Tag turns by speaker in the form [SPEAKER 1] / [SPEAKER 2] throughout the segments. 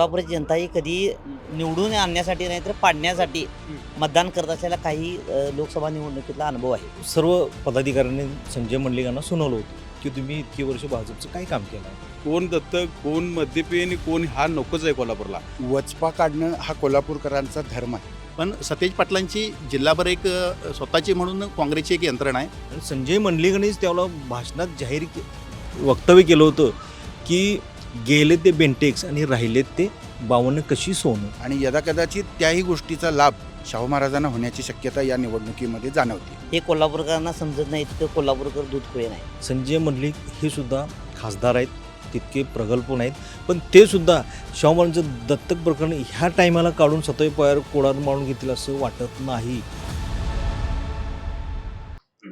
[SPEAKER 1] कोल्हापूरची जनता ही कधी निवडून आणण्यासाठी नाही तर पाडण्यासाठी मतदान करत असलेला काही लोकसभा निवडणुकीतला अनुभव आहे.
[SPEAKER 2] सर्व पदाधिकाऱ्यांनी संजय मंडलिकांना सुनावलं होतं की तुम्ही इतकी वर्ष भाजपचं काय काम केलं
[SPEAKER 3] कोण दत्तक कोण मद्यपी आणि कोण हा नकोच आहे कोल्हापूरला.
[SPEAKER 4] वचपा काढणं हा कोल्हापूरकरांचा धर्म आहे.
[SPEAKER 5] पण सतेज पाटलांची जिल्हाभर एक अ, स्वतःची म्हणून काँग्रेसची एक यंत्रणा आहे.
[SPEAKER 2] आणि संजय मंडलिकांनीच त्याला भाषणात जाहीर के वक्तव्य केलं होतं की गेले ते बेंटेक्स आणि राहिले ते बावन्न कशी सोनं.
[SPEAKER 4] आणि यदाकदाचित त्याही गोष्टीचा लाभ शाहू महाराजांना होण्याची शक्यता या निवडणुकीमध्ये जाणवते.
[SPEAKER 1] हे कोल्हापूरकरांना समजत नाही तिथं कोल्हापूरकर दूध खुळे नाही
[SPEAKER 2] संजय मंडलिक हे सुद्धा खासदार आहेत तितके प्रगल्भ नाहीत. पण ते सुद्धा शाहूमारांचं दत्तक प्रकरण ह्या टायमाला काढून सतय पायावर कोडार मारून घेतील असं वाटत नाही.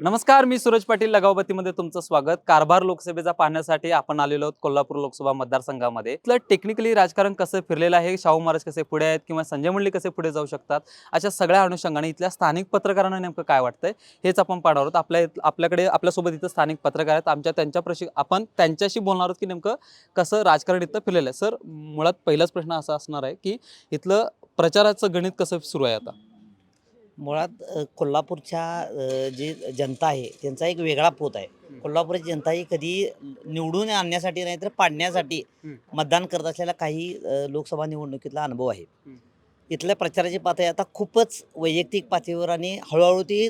[SPEAKER 6] नमस्कार मी सूरज पाटील लगावतीमध्ये तुमचं स्वागत. कारभार लोकसभेचा पाहण्यासाठी आपण आलेलो आहोत कोल्हापूर लोकसभा मतदारसंघामध्ये. इथलं टेक्निकली राजकारण कसं फिरलेलं आहे शाहू महाराज कसे पुढे आहेत किंवा संजय मंडळी कसे पुढे जाऊ शकतात अशा सगळ्या अनुषंगाने इथल्या स्थानिक पत्रकारांना नेमकं काय वाटतंय हेच आपण पाहणार आहोत. आपल्या आपल्याकडे आपल्यासोबत इथं स्थानिक पत्रकार आहेत. आमच्या त्यांच्या प्रशि आपण त्यांच्याशी बोलणार आहोत की नेमकं कसं राजकारण इथं फिरलेलं आहे. सर मुळात पहिलाच प्रश्न असा असणार आहे की इथलं प्रचाराचं गणित कसं सुरू आहे आता?
[SPEAKER 1] मुळात कोल्हापूरच्या जी जनता आहे त्यांचा एक वेगळा पोत आहे कोल्हापूरची जनता ही कधी निवडून आणण्यासाठी नाही तर पाडण्यासाठी. मतदान करत असलेला काही लोकसभा निवडणुकीतला अनुभव आहे. इथल्या प्रचाराची पातळी आता खूपच वैयक्तिक पातळीवर आणि हळूहळू ती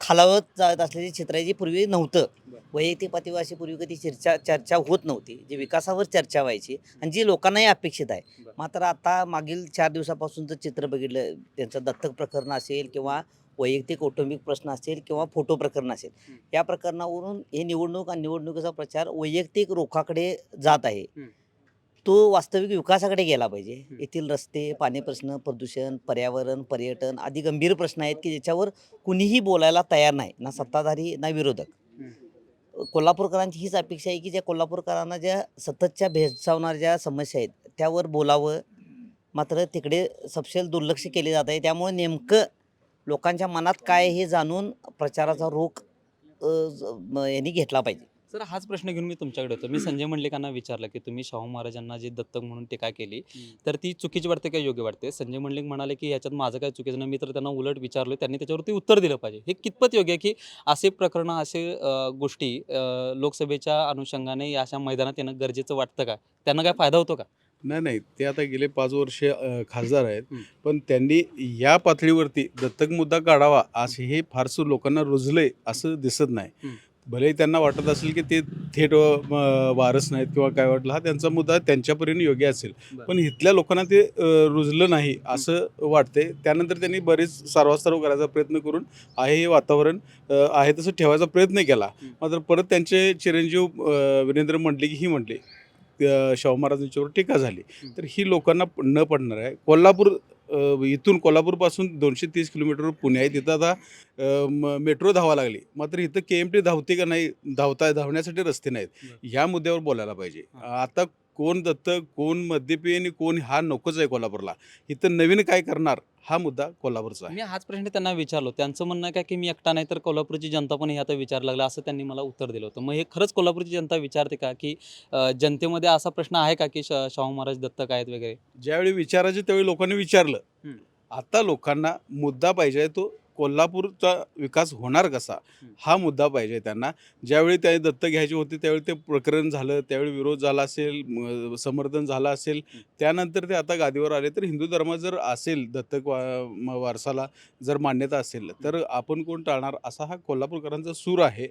[SPEAKER 1] खालावत जात असलेली चित्र आहे जी पूर्वी नव्हतं. वैयक्तिक पातळीवर अशी पूर्वी कधी चर्चा चर्चा होत नव्हती जी विकासावर चर्चा व्हायची आणि जी लोकांनाही अपेक्षित आहे. मात्र आता मागील चार दिवसापासून जर चित्र बघितलं त्यांचं दत्तक प्रकरण असेल किंवा वैयक्तिक कौटुंबिक प्रश्न असेल किंवा फोटो प्रकरण असेल. या प्रकरणावरून हे निवडणूक आणि निवडणुकीचा प्रचार वैयक्तिक रोखाकडे जात आहे. तो वास्तविक विकासाकडे गेला पाहिजे. येथील रस्ते पाणी प्रश्न प्रदूषण पर्यावरण पर्यटन आदी गंभीर प्रश्न आहेत की ज्याच्यावर कुणीही बोलायला तयार नाही ना सत्ताधारी ना विरोधक कोल्हापूरकरांची हीच अपेक्षा आहे की ज्या कोल्हापूरकरांना ज्या सततच्या भेदसावणाऱ्या ज्या समस्या आहेत त्यावर बोलावं. मात्र तिकडे सपशेल दुर्लक्ष केले जात आहे. त्यामुळे नेमकं लोकांच्या मनात काय हे जाणून प्रचाराचा रोख यांनी घेतला पाहिजे.
[SPEAKER 6] सर हाच प्रश्न घेऊन मी तुमच्याकडे होतो. मी संजय मंडलिकांना विचारलं की तुम्ही शाहू महाराजांना जे दत्तक म्हणून टीका केली तर ती चुकीची वाटते का योग्य वाटते? संजय मंडलिक म्हणाले की याच्यात माझं काय चुकीचं नाही. मी तर त्यांना उलट विचारलं त्यांनी त्याच्यावरती उत्तर दिलं पाहिजे. हे कितपत योग्य आहे की असे प्रकरण असे गोष्टी लोकसभेच्या अनुषंगाने अशा मैदानात येणं गरजेचं वाटतं का? त्यांना काय फायदा होतो का?
[SPEAKER 3] नाही नाही. ते आता गेले पाच वर्षे खासदार आहेत. पण त्यांनी या पातळीवरती दत्तक मुद्दा काढावा असे हे फारसं लोकांना रुजलंय असं दिसत नाही. भलेही त्यांना वाटत असेल की ते थेट वारस नाहीत किंवा काय वाटलं हा त्यांचा मुद्दा त्यांच्यापर्यंत योग्य असेल. पण इथल्या लोकांना ते रुजलं नाही असं वाटते त्यानंतर त्यांनी बरेच सारवासारव करायचा प्रयत्न करून आहे हे वातावरण आहे तसं ठेवायचा प्रयत्न केला. मात्र परत त्यांचे चिरंजीव वीरेंद्र मंडलिक ही म्हटले शाहू महाराजांच्यावर टीका झाली. तर ही लोकांना न पडणार आहे कोल्हापूर इथून कोल्हापूरपासून दोनशे तीस किलोमीटरवर पुणे आहे. तिथं आता मेट्रो धावा लागली. मात्र इथं के एम टी धावते का नाही धावता धावण्यासाठी रस्ते नाहीत. ह्या मुद्द्यावर बोलायला पाहिजे. आता कोण दत्तक कोण मद्यपी आणि कोण हा नकोच आहे कोल्हापूरला. इथं नवीन काय करणार? हा मुद्दा कोल्हापूरचा आहे.
[SPEAKER 6] मी हाच प्रश्न त्यांना विचारलो. त्यांचं म्हणणं आहे का की मी एकटा नाही तर कोल्हापूरची जनता पण हे आता विचार लागला असं त्यांनी मला उत्तर दिलं होतं. मग हे खरंच कोल्हापूरची जनता विचारते का की जनतेमध्ये असा प्रश्न आहे का की शाहू महाराज दत्तक आहेत वगैरे?
[SPEAKER 3] ज्यावेळी विचारायचे त्यावेळी लोकांनी विचारलं. आता लोकांना मुद्दा पाहिजे तो कोल्हापूरचा विकास होणार कसा?
[SPEAKER 6] हं.
[SPEAKER 3] मुद्दा पाहिजे त्यांना. ज्यावेळी त्या दत्तक घ्यायची होती त्यावेळी ते प्रकरण झालं त्यावेळी विरोध झाला असेल समर्थन झालं असेल. त्यानंतर ते आता गादीवर आले तर हिंदू धर्म जर असेल दत्तक वा वारसाला जर मान्यता असेल तर आपण कोण टाळणार? असा हा कोल्हापूरकरांचा सूर आहे.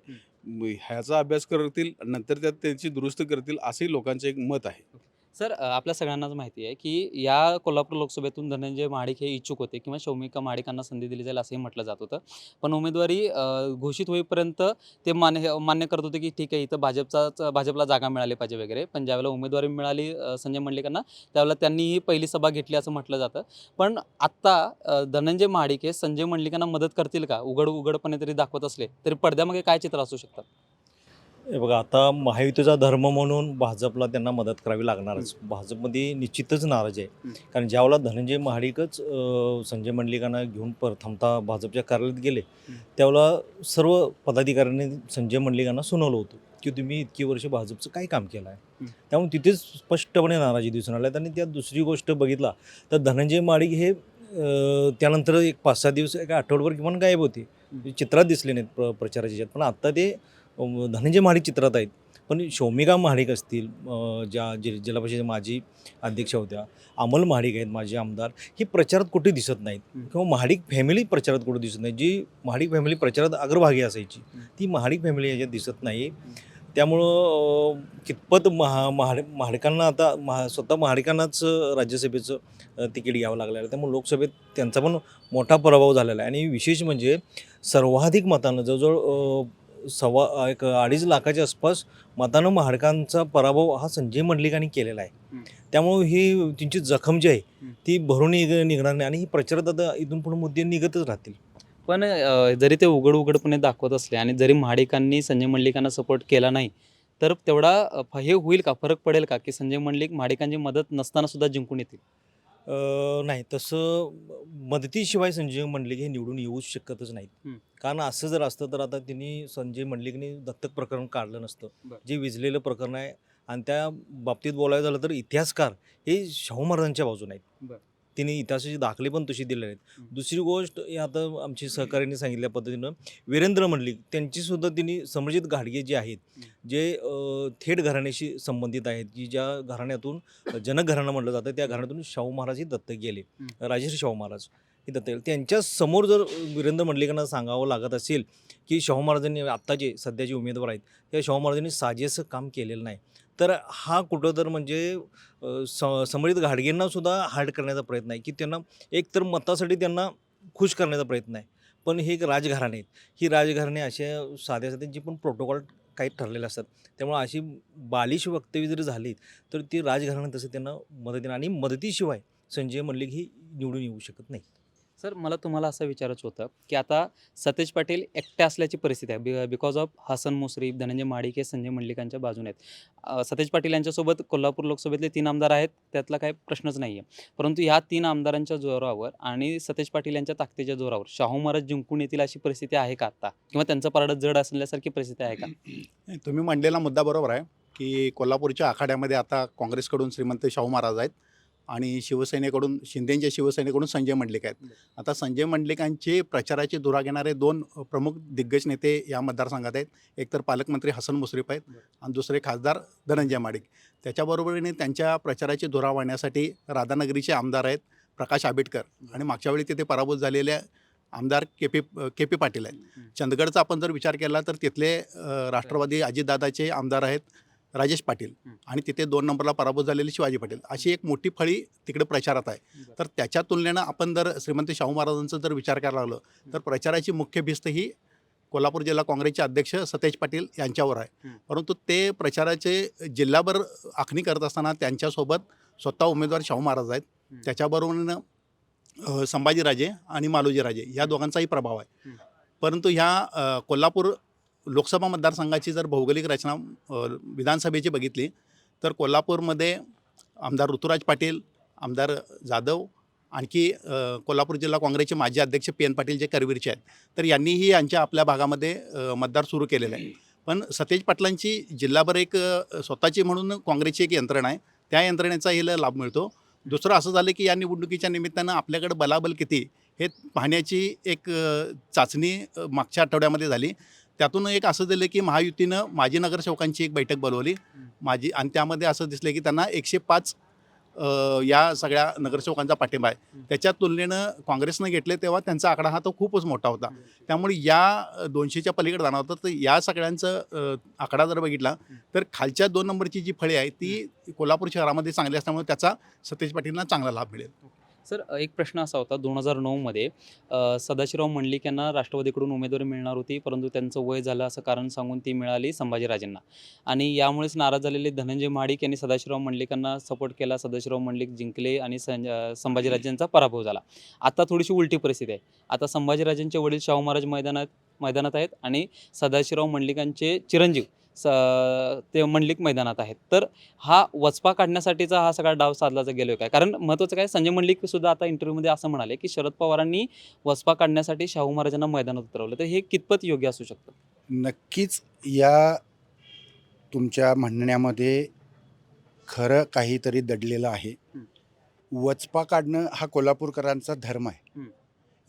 [SPEAKER 3] ह्याचा अभ्यास करतील नंतर त्यात त्यांची दुरुस्त करतील असंही लोकांचं एक मत आहे.
[SPEAKER 6] सर आपल्या सगळ्यांनाच माहिती आहे की या कोल्हापूर लोकसभेतून धनंजय महाडिक हे इच्छुक होते किंवा शौमिका महाडिकांना संधी दिली जाईल असंही म्हटलं जात होतं. पण उमेदवारी घोषित होईपर्यंत ते मान्य मान्य करत होते की ठीक आहे इथं भाजपचाच भाजपला जागा मिळाली पाहिजे वगैरे. पण ज्यावेळेला उमेदवारी मिळाली संजय मंडलिकांना त्यावेळेला त्यांनीही पहिली सभा घेतली असं म्हटलं जातं. पण आत्ता धनंजय महाडिक हे संजय मंडलिकांना मदत करतील का? उघड उघडपणे तरी दाखवत असले तरी पडद्यामागे काय चित्र असू शकतात?
[SPEAKER 2] हे बघा आता महायुतीचा धर्म म्हणून भाजपला त्यांना मदत करावी लागणारच. भाजपमध्ये निश्चितच नाराज आहे. कारण ज्यावेळेला धनंजय महाडिकच संजय मंडलिकांना घेऊन प्रथमतः भाजपच्या कार्यालयात गेले. त्यावेळेला सर्व पदाधिकाऱ्यांनी संजय मंडलिकांना सुनावलं होतं की तुम्ही इतकी वर्ष भाजपचं काय काम केलं आहे. त्यामुळे तिथेच स्पष्टपणे नाराजी दिसून आल्यात आणि त्यात दुसरी गोष्ट बघितला तर धनंजय महाडिक हे त्यानंतर एक पाच सहा दिवस एका आठवड्याभर किमान गायब होते. चित्रात दिसले नाहीत प्र प्रचाराच्या पण आत्ता ते धनंजय महाडिक चित्रात आहेत. पण शौमिका महाडिक असतील ज्या जि जिल्हा परिषदेच्या माजी अध्यक्ष होत्या अमल महाडिक आहेत माजी आमदार ही प्रचारात कुठे दिसत नाहीत. किंवा महाडिक फॅमिली प्रचारात कुठे दिसत नाही जी महाडिक फॅमिली प्रचारात अग्रभागी असायची. ती महाडिक फॅमिली याच्यात दिसत नाही त्यामुळं कितपत महा महाड महाडिकांना आता महा स्वतः महाडिकांनाच राज्यसभेचं तिकीट घ्यावं लागलेलं आहे. त्यामुळे लोकसभेत त्यांचा पण मोठा प्रभाव झालेला आहे. आणि विशेष म्हणजे सर्वाधिक मतानं जवळजवळ सव्वा एक अडीच लाखाच्या आसपास मतानं महाडकांचा पराभव हा संजय मंडलिकांनी केलेला आहे. त्यामुळे ही त्यांची जखम जी आहे. ती भरून निघ निघणार नाही आणि ही प्रचारात आता इथून पुढे मुद्दे निघतच राहतील.
[SPEAKER 6] पण जरी ते उघड उघडपणे दाखवत असले आणि जरी महाडिकांनी संजय मंडलिकांना सपोर्ट केला नाही तर तेवढा हे होईल का? फरक पडेल का? की संजय मंडलिक महाडिकांची मदत नसताना सुद्धा जिंकून येतील?
[SPEAKER 2] अ, नाही तसं मदतीशिवाय संजय मंडलिक हे निवडून येऊ शकतच नाहीत
[SPEAKER 5] हं.
[SPEAKER 2] कारण असं जर असतं तर आता त्यांनी संजय मंडलिकने दत्तक प्रकरण काढलं नसतं
[SPEAKER 5] बरं.
[SPEAKER 2] जे विजलेलं प्रकरण आहे आणि त्या बाबतीत बोलायचं झालं तर इतिहासकार हे शाहू महाराजांच्या बाजूने आहेत
[SPEAKER 5] बरं.
[SPEAKER 2] तिने इतिहासाचे दाखले पण तसे दिलेले आहेत. दुसरी गोष्ट हे आता आमची सहकार्याने सांगितल्या पद्धतीनं वीरेंद्र मंडलिक त्यांचीसुद्धा तिने समर्जित घाडगे जे आहेत. जे थेट घराण्याशी संबंधित आहेत की ज्या घराण्यातून जनक घराणं म्हटलं जातं त्या घराण्यातून शाहू महाराज हे दत्तक गेले. राजेश्री शाहू महाराज हे दत्तक गेले त्यांच्यासमोर जर वीरेंद्र मंडलिकांना सांगावं लागत असेल की शाहू महाराजांनी आत्ताचे सध्याचे उमेदवार आहेत त्या शाहू महाराजांनी साजेसं काम केलेलं नाही तर हा कुठं तर म्हणजे संबंधित घाडगेंना सुद्धा हार्ड करण्याचा प्रयत्न आहे की त्यांना एक तर मतासाठी त्यांना खुश करण्याचा प्रयत्न आहे. पण हे एक राजघराणे आहेत. ही राजघराणे अशा साध्या साध्यांची पण प्रोटोकॉल काही ठरलेले असतात त्यामुळे अशी बालिश वक्तव्य जरी झाली तर ती राजघराणे तसं त्यांना मदतीने आणि मदतीशिवाय संजय मल्लिक ही निवडून येऊ शकत नाही
[SPEAKER 6] सर मला तुम्हाला असं विचारायचं होतं की आता सतेज पाटील एकट्या असल्याची परिस्थिती आहे. बि बिकॉज ऑफ हसन मुश्रीफ धनंजय माडिके संजय मंडलिकांच्या बाजूने आहेत. सतेज पाटील यांच्यासोबत कोल्हापूर लोकसभेतले तीन आमदार आहेत त्यातला काही प्रश्नच नाही आहे. परंतु ह्या तीन आमदारांच्या जोरावर आणि सतेज पाटील यांच्या ताकदीच्या जोरावर शाहू महाराज जिंकून येतील अशी परिस्थिती आहे का आता? किंवा त्यांचं पारडं जड असल्यासारखी परिस्थिती आहे का?
[SPEAKER 5] तुम्ही मांडलेला मुद्दा बरोबर आहे की कोल्हापूरच्या आखाड्यामध्ये आता काँग्रेसकडून श्रीमंत शाहू महाराज आहेत. आणि शिवसेनेकडून शिंदेच्या शिवसेनेकडून संजय मंडलिक आहेत. आता संजय मंडलिकांचे प्रचाराची धुरा घेणारे दोन प्रमुख दिग्गज नेते या मतदारसंघात आहेत. एक तर पालकमंत्री हसन मुश्रीफ आहेत आणि दुसरे खासदार धनंजय माडिक. त्याच्याबरोबरीने त्यांच्या प्रचाराची धुरा वाढण्यासाठी राधानगरीचे आमदार आहेत प्रकाश आंबेडकर आणि मागच्या वेळी तिथे पराभूत झालेल्या आमदार K P K P Patil आहेत. चंदगडचा आपण जर विचार केला तर तिथले राष्ट्रवादी अजितदादाचे आमदार आहेत. राजेश पाटील. आणि तिथे दोन नंबरला पराभूत झालेले शिवाजी पाटील अशी एक मोठी फळी तिकडे प्रचारात आहे. तर त्याच्या तुलनेनं आपण जर श्रीमंत शाहू महाराजांचा जर विचार करायला लागलो तर प्रचाराची मुख्य भिस्त ही कोल्हापूर जिल्हा काँग्रेसचे अध्यक्ष सतेज पाटील यांच्यावर आहे. परंतु ते प्रचाराचे जिल्हाभर आखणी करत असताना त्यांच्यासोबत स्वतः उमेदवार शाहू महाराज आहेत. त्याच्याबरोबरीनं अ, संभाजीराजे आणि मालोजीराजे या दोघांचाही प्रभाव आहे. परंतु ह्या कोल्हापूर लोकसभा मतदारसंघाची जर भौगोलिक रचना विधानसभेची बघितली तर कोल्हापूरमध्ये आमदार ऋतुराज पाटील आमदार जाधव आणखी कोल्हापूर जिल्हा काँग्रेसचे माजी अध्यक्ष पी एन पाटील जे करवीरचे आहेत तर यांनीही यांच्या आपल्या भागामध्ये मतदार सुरू केलेलं आहे. पण सतेज पाटलांची जिल्हाभर एक स्वतःची म्हणून काँग्रेसची एक यंत्रणा आहे त्या यंत्रणेचा यंत्रणेचाही लाभ मिळतो. दुसरं असं झालं की या निवडणुकीच्या निमित्तानं आपल्याकडे बलाबल किती हे पाहण्याची एक चाचणी मागच्या आठवड्यामध्ये झाली. त्यातून एक असं दिलं की महायुतीनं माजी नगरसेवकांची एक बैठक बोलवली. माझी आणि त्यामध्ये असं दिसलं की त्यांना एकशे पाच या सगळ्या नगरसेवकांचा पाठिंबा आहे. त्याच्या तुलनेनं काँग्रेसनं घेतले तेव्हा त्यांचा आकडा हा तो खूपच मोठा होता. त्यामुळे या दोनशेच्या पलीकडे जाणार होतं. तर या सगळ्यांचं आकडा जर बघितला तर खालच्या दोन नंबरची जी फळी आहे ती कोल्हापूर शहरामध्ये चांगली असल्यामुळे त्याचा सतेज पाटीलना चांगला लाभ मिळेल.
[SPEAKER 6] सर एक प्रश्न असा होता दोन हजार नऊमध्ये सदाशिवराव मंडलिक यांना राष्ट्रवादीकडून उमेदवारी मिळणार होती परंतु त्यांचं वय झालं असं कारण सांगून ती मिळाली संभाजीराजेंना. आणि यामुळेच नाराज झालेले धनंजय महाडिक यांनी सदाशिवराव मंडलिकांना सपोर्ट केला सदाशिवराव मंडलिक जिंकले आणि संज संभाजीराजेंचा पराभव झाला. आता थोडीशी उलटी परिस्थिती आहे. आता संभाजीराजेंचे वडील शाहू महाराज मैदानात मैदानात आहेत आणि सदाशिवराव मंडलिकांचे चिरंजीव स ते मंडलिक मैदानात आहेत. तर हा वचपा काढण्यासाठीचा हा सगळा डाव साधला गेलो काय? कारण महत्त्वाचं काय? संजय मंडलिक सुद्धा आता इंटरव्ह्यूमध्ये असं म्हणाले की शरद पवारांनी वचपा काढण्यासाठी शाहू महाराजांना मैदानात उतरवलं. तर हे कितपत योग्य असू शकतं?
[SPEAKER 4] नक्कीच या तुमच्या म्हणण्यामध्ये खरं काहीतरी दडलेलं आहे. वचपा काढणं हा कोल्हापूरकरांचा धर्म आहे.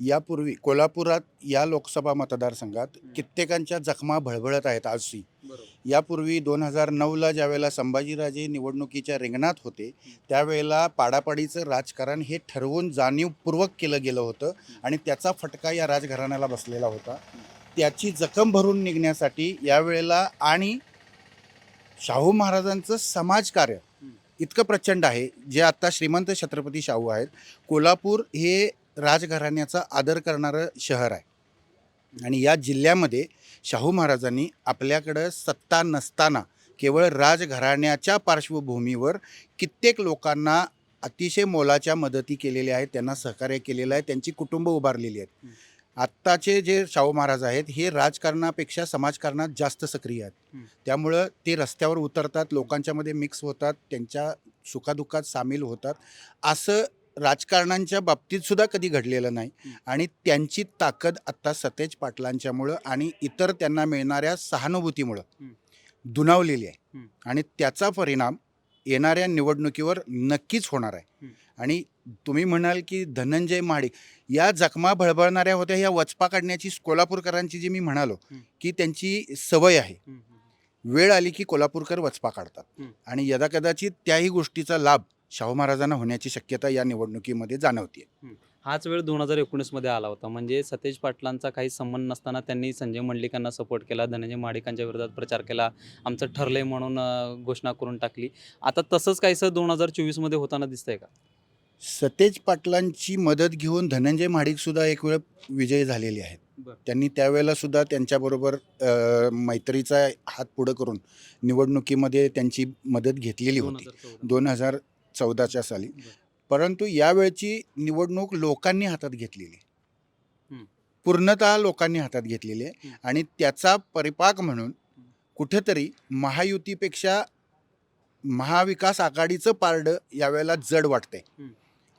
[SPEAKER 4] यापूर्वी कोल्हापुरात या लोकसभा मतदारसंघात. कित्येकांच्या जखमा भळभळत आहेत आजही
[SPEAKER 6] बरोबर.
[SPEAKER 4] यापूर्वी दोन हजार नऊला ज्यावेळेला संभाजीराजे निवडणुकीच्या रिंगणात होते त्यावेळेला पाडापाडीचं राजकारण हे ठरवून जाणीवपूर्वक केलं गेलं होतं आणि त्याचा फटका या राजघराण्याला बसलेला होता. त्याची जखम भरून निघण्यासाठी यावेळेला आणि शाहू महाराजांचं समाजकार्य इतकं प्रचंड आहे जे आत्ता श्रीमंत छत्रपती शाहू आहेत. कोल्हापूर हे राजघराण्याचा आदर करणारं शहर आहे. आणि या जिल्ह्यामध्ये शाहू महाराजांनी आपल्याकडं सत्ता नसताना केवळ राजघराण्याच्या पार्श्वभूमीवर कित्येक लोकांना अतिशय मोलाच्या मदती केलेल्या आहेत त्यांना सहकार्य केलेलं आहे त्यांची कुटुंब उभारलेली आहेत. आत्ताचे जे शाहू महाराज आहेत हे राजकारणापेक्षा समाजकारणात जास्त सक्रिय आहेत. त्यामुळं ते रस्त्यावर उतरतात लोकांच्यामध्ये मिक्स होतात त्यांच्या सुखादुःखात सामील होतात. असं राजकारणांच्या बाबतीत सुद्धा कधी घडलेलं नाही. आणि त्यांची ताकद आत्ता सतेज पाटलांच्यामुळं आणि इतर त्यांना मिळणाऱ्या सहानुभूतीमुळं. दुणावलेली आहे. आणि त्याचा परिणाम येणाऱ्या निवडणुकीवर नक्कीच होणार आहे. आणि तुम्ही म्हणाल की धनंजय महाडिक या जखमा भळबळणाऱ्या होत्या ह्या वचपा काढण्याची कोल्हापूरकरांची जी मी म्हणालो. की त्यांची सवय आहे. वेळ आली की कोल्हापूरकर वचपा काढतात. आणि यदाकदाचित त्याही गोष्टीचा लाभ शाहू महाराजांना होण्याची शक्यता या निवडणुकीमध्ये जाणवते
[SPEAKER 6] हाच वेळ दोन हजार एकोणीसमध्ये आला होता. म्हणजे सतेज पाटलांचा काही संबंध नसताना त्यांनी संजय मंडलिकांना सपोर्ट केला धनंजय महाडिकांच्या विरोधात प्रचार केला आमचं ठरलंय म्हणून घोषणा करून टाकली. आता तसंच काहीसं दोन हजार चोवीसमध्ये होताना दिसतंय का?
[SPEAKER 4] सतेज पाटलांची मदत घेऊन धनंजय महाडिक सुद्धा एक वेळ विजयी झालेले आहेत. त्यांनी त्यावेळेला सुद्धा त्यांच्याबरोबर मैत्रीचा हात पुढं करून निवडणुकीमध्ये त्यांची मदत घेतलेली होती. दोन हजार चौदाच्या साली. परंतु यावेळची निवडणूक लोकांनी हातात घेतलेली. पूर्णतः लोकांनी हातात घेतलेली आहे. आणि त्याचा परिपाक म्हणून कुठेतरी महायुतीपेक्षा महाविकास आघाडीचं पारडं यावेळेला जड वाटतंय
[SPEAKER 6] हं.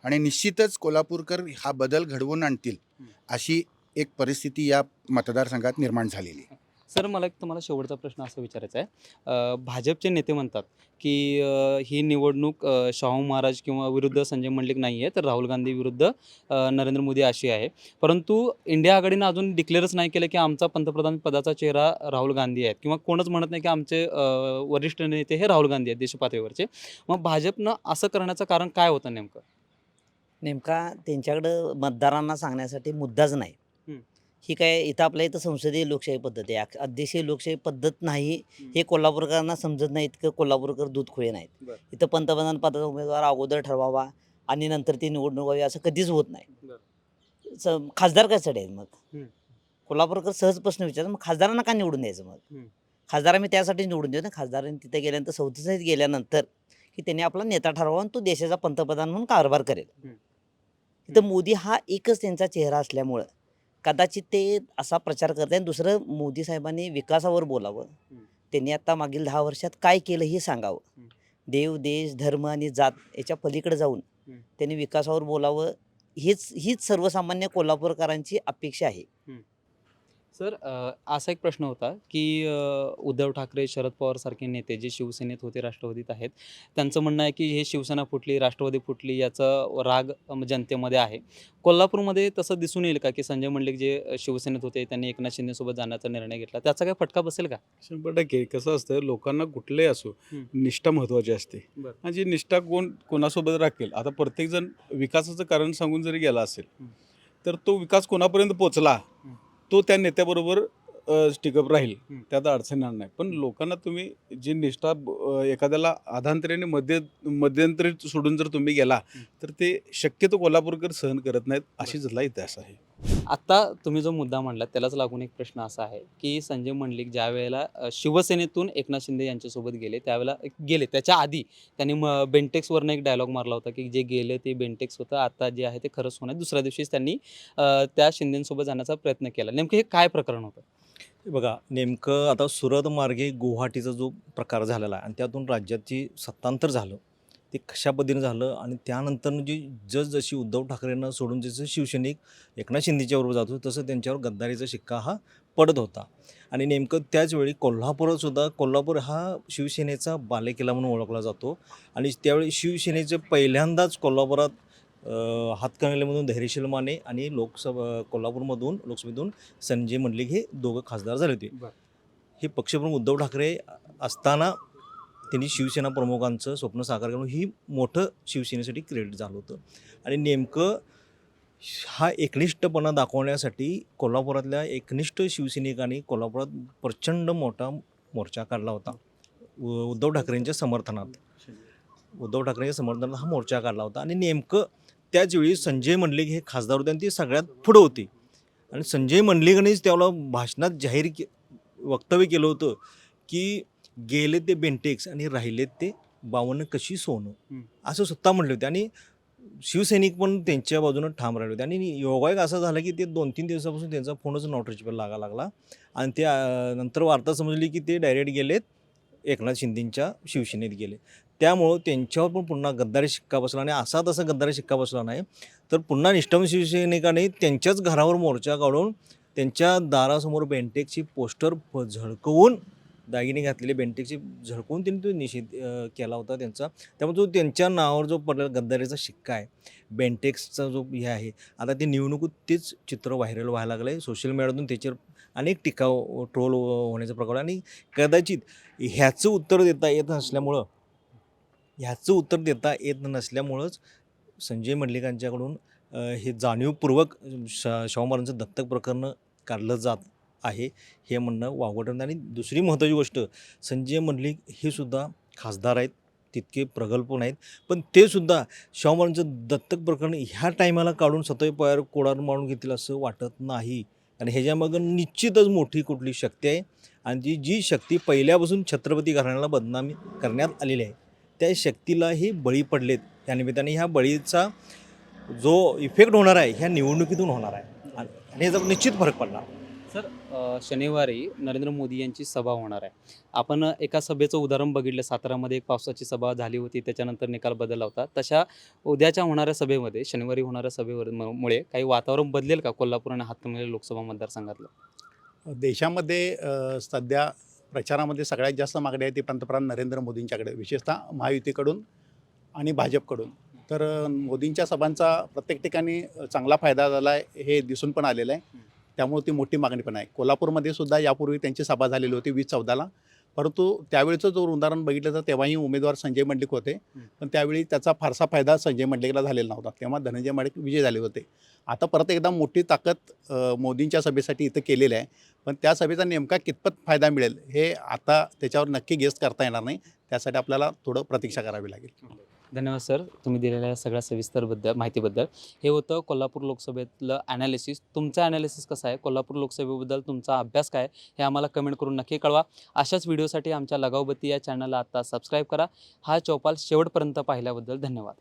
[SPEAKER 4] आणि निश्चितच कोल्हापूरकर हा बदल घडवून आणतील. अशी एक परिस्थिती या मतदारसंघात निर्माण झालेली
[SPEAKER 6] सर मला एक तुम्हाला शेवटचा प्रश्न असा विचारायचा आहे. भाजपचे नेते म्हणतात की ही निवडणूक शाहू महाराज किंवा विरुद्ध संजय मंडलिक नाही आहे तर राहुल गांधी विरुद्ध नरेंद्र मोदी अशी आहे. परंतु इंडिया आघाडीनं अजून डिक्लेअरच नाही केलं की आमचा पंतप्रधान पदाचा चेहरा राहुल गांधी आहेत किंवा कोणच म्हणत नाही की आमचे वरिष्ठ नेते हे राहुल गांधी आहेत देशपातळीवरचे. मग भाजपनं असं करण्याचं कारण काय होतं नेमकं?
[SPEAKER 1] नेमका त्यांच्याकडं मतदारांना सांगण्यासाठी मुद्दाच नाही.
[SPEAKER 6] हं.
[SPEAKER 1] काय इथं आपल्या इथं संसदीय लोकशाही पद्धत आहे अध्यक्षीय लोकशाही पद्धत नाही हे कोल्हापूरकरांना समजत नाही इतकं कोल्हापूरकर दूध खुळे नाहीत. इथं पंतप्रधान पदाचा उमेदवार अगोदर ठरवावा आणि नंतर ती निवडणूक व्हावी असं कधीच होत नाही खासदार कशासाठी आहेत मग. कोल्हापूरकर सहज प्रश्न विचारतात मग खासदारांना का निवडून द्यायचं मग. खासदार आम्ही त्यासाठी निवडून देऊ ना खासदारांनी तिथे गेल्यानंतर संसदेत गेल्यानंतर की त्यांनी आपला नेता ठरवावा आणि तो देशाचा पंतप्रधान म्हणून कारभार करेल. तिथं मोदी हा एकच त्यांचा चेहरा असल्यामुळं कदाचित ते असा प्रचार करत आणि दुसरं मोदी साहेबांनी विकासावर बोलावं. त्यांनी आता मागील दहा वर्षात काय केलं हे सांगावं. देव देश धर्म आणि जात याच्या पलीकडे जाऊन. त्यांनी विकासावर बोलावं हीच हीच सर्वसामान्य कोल्हापूरकरांची अपेक्षा आहे
[SPEAKER 6] सर असा एक प्रश्न होता की उद्धव ठाकरे शरद पवार सारखे नेते जे शिवसेनेत होते राष्ट्रवादीत आहेत त्यांचं म्हणणं आहे की हे शिवसेना फुटली राष्ट्रवादी फुटली याचा राग जनतेमध्ये आहे कोल्हापूरमध्ये तसं दिसून येईल का की संजय मंडलिक जे शिवसेनेत होते त्यांनी एकनाथ शिंदेसोबत जाण्याचा निर्णय घेतला त्याचा काय फटका बसेल का
[SPEAKER 3] शंभर टक्के कसं असतं लोकांना कुठलंही असो. निष्ठा महत्त्वाची असते. आणि जी निष्ठा कोण कोणासोबत राखेल आता प्रत्येकजण विकासाचं कारण सांगून जरी गेला असेल. तर तो विकास कोणापर्यंत पोचला. तो त्या नेत्याबरोबर टिकअप राहील. त्यात अडचण येणार नाही पण लोकांना तुम्ही जी निष्ठा एखाद्याला आधांतरीने मध्य मध्यंतरी सोडून जर तुम्ही गेला. तर ते शक्यतो कोल्हापूरकर सहन करत नाहीत अशी जला इतिहास आहे
[SPEAKER 6] आत्ता तुम्ही जो मुद्दा मांडला त्यालाच लागून एक प्रश्न असा आहे की संजय मंडलिक ज्या वेळेला शिवसेनेतून एकनाथ शिंदे यांच्यासोबत गेले त्यावेळेला गेले त्याच्या आधी त्यांनी म बेंटेक्सवरनं एक डायलॉग मारला होता की जे गेले ते बेंटेक्स होतं आता जे आहे ते खरंच होणार. दुसऱ्या दिवशीच त्यांनी त्या शिंदेसोबत जाण्याचा प्रयत्न केला. नेमकं हे काय प्रकरण होतं?
[SPEAKER 2] बघा नेमकं आता सुरत मार्गे गुवाहाटीचा जो प्रकार झालेला आहे आणि त्यातून राज्याची सत्तांतर झालं. ते कशा पद्धतीनं झालं आणि त्यानंतर जी जसजशी उद्धव ठाकरेंना सोडून जसं शिवसैनिक एकनाथ शिंदेच्या बरोबर जात होते तसं त्यांच्यावर गद्दारीचा शिक्का हा पडत होता. आणि नेमकं त्याचवेळी कोल्हापुरात सुद्धा कोल्हापूर हा शिवसेनेचा बालेकिल्ला म्हणून ओळखला जातो. आणि त्यावेळी शिवसेनेचे पहिल्यांदाच कोल्हापुरात हातकणंगलेमधून धैर्यशील माने आणि लोकसभा कोल्हापूरमधून लोकसभेतून संजय मंडलिक हे दोघं खासदार झाले होते. हे पक्षप्रमुख उद्धव ठाकरे असताना त्यांनी शिवसेना प्रमुखांचं स्वप्न साकार करून ही मोठं शिवसेनेसाठी क्रेडिट झालं होतं. आणि नेमकं हा एकनिष्ठपणा दाखवण्यासाठी कोल्हापुरातल्या एकनिष्ठ शिवसैनिकांनी कोल्हापुरात प्रचंड मोठा मोर्चा काढला होता. उद्धव ठाकरेंच्या समर्थनात. उद्धव ठाकरेंच्या समर्थनात हा मोर्चा काढला होता. आणि नेमकं त्याचवेळी संजय मंडलिक हे खासदार होते आणि ते सगळ्यात पुढं होते. आणि संजय मंडलिकांनीच त्याला भाषणात जाहीर के वक्तव्य केलं होतं की गेले ते बेंटेक्स आणि राहिले ते बावन्न कशी सोनं. असं स्वतः म्हणले होते. आणि शिवसैनिक पण त्यांच्या बाजूनं ठाम राहिले होते. आणि योगायोग असं झालं की ते दोन तीन दिवसापासून त्यांचा फोनच नॉट रिचेबल लागा लागला. आणि ते अं, नंतर वार्ता समजली की ते डायरेक्ट गेलेत एकनाथ शिंदेंच्या शिवसेनेत गेले. त्यामुळं त्यांच्यावर पण पुन्हा गद्दारी शिक्का बसला आणि असा तसा गद्दारी शिक्का बसला नाही. तर पुन्हा निष्ठावून शिवसैनिकांनी त्यांच्याच घरावर मोर्चा काढून त्यांच्या दारासमोर बेंटेकची पोस्टर झळकवून दागिने घातलेले बेंटेकची झळकून त्यांनी तो निषेध अ, केला होता त्यांचा. त्यामुळे तो त्यांच्या नावावर जो पडलेला गद्दारीचा शिक्का आहे बेंटेक्सचा जो हे आहे आता ते निवडणुकीत तेच चित्र व्हायरल व्हायला लागलं आहे. सोशल मीडियातून त्याच्यावर अनेक टिकाव ट्रोल हो, होण्याचा प्रकार आहे. आणि कदाचित ह्याचं उत्तर देता येत नसल्यामुळं ह्याचं उत्तर देता येत नसल्यामुळंच संजय मंडलिकांच्याकडून अ, हे जाणीवपूर्वक शा शाहू महाराजांचं दत्तक प्रकरण काढलं जात आहे हे म्हणणं वावगटन आणि दुसरी महत्त्वाची गोष्ट संजय मंडलिक हे सुद्धा खासदार आहेत तितके प्रगल्भ नाहीत पण ते सुद्धा शाहू महाराजांचं दत्तक प्रकरण ह्या टायमाला काढून सतय पायावर कोडार मारून घेतील असं वाटत नाही. आणि ह्याच्यामागं निश्चितच मोठी कुठली शक्ती आहे आणि जी जी शक्ती पहिल्यापासून छत्रपती घराण्याला बदनामी करण्यात आलेली आहे त्या शक्तीलाही बळी पडलेत. त्या निमित्ताने ह्या बळीचा जो इफेक्ट होणार आहे ह्या निवडणुकीतून होणार आहे. आणि ह्याचा निश्चित फरक पडणार.
[SPEAKER 6] सर अ, शनिवारी नरेंद्र मोदी यांची सभा होणार आहे. आपण एका सभेचं उदाहरण बघितलं. सातारामध्ये एक पावसाची सभा झाली होती. त्याच्यानंतर निकाल बदलला होता. तशा उद्याच्या होणाऱ्या सभेमध्ये शनिवारी होणाऱ्या सभेवर म- मुळे काही वातावरण बदलेल का कोल्हापूर आणि हातकणंगले लोकसभा मतदारसंघातलं?
[SPEAKER 5] देशामध्ये अ, सध्या प्रचारामध्ये सगळ्यात जास्त मागणी आहे ती पंतप्रधान नरेंद्र मोदींच्याकडे विशेषतः महायुतीकडून आणि भाजपकडून. तर अ, मोदींच्या सभांचा प्रत्येक ठिकाणी चांगला फायदा झाला आहे हे दिसून पण आलेलं आहे. त्यामुळे ती मोठी मागणी पण आहे. कोल्हापूरमध्ये सुद्धा यापूर्वी त्यांची सभा झालेली होती वीस चौदाला परंतु त्यावेळेचं जर उदाहरण बघितलं तर तेव्हाही उमेदवार संजय मंडलिक होते. पण त्यावेळी त्याचा फारसा फायदा संजय मंडलिकला झालेला नव्हता. तेव्हा धनंजय मंडलिक विजय झाले होते. आता परत एकदा मोठी ताकद मोदींच्या सभेसाठी इथं केलेली आहे. पण त्या सभेचा नेमका कितपत फायदा मिळेल हे आता त्याच्यावर नक्की गेस्ट करता येणार नाही. त्यासाठी आपल्याला थोडं प्रतीक्षा करावी लागेल.
[SPEAKER 6] धन्यवाद सर तुम्ही दिलेल्या या सगळ्या सविस्तरबद्दल माहितीबद्दल. हे होतं कोल्हापूर लोकसभेतलं ॲनालिसिस तुमचं ॲनालिसिस कसं आहे? कोल्हापूर लोकसभेबद्दल तुमचा अभ्यास काय? हे आम्हाला कमेंट करून नक्की कळवा. अशाच व्हिडिओसाठी आमच्या लगावबत्ती या चॅनलला आता सबस्क्राईब करा. हा चौपाल शेवटपर्यंत पाहिल्याबद्दल धन्यवाद.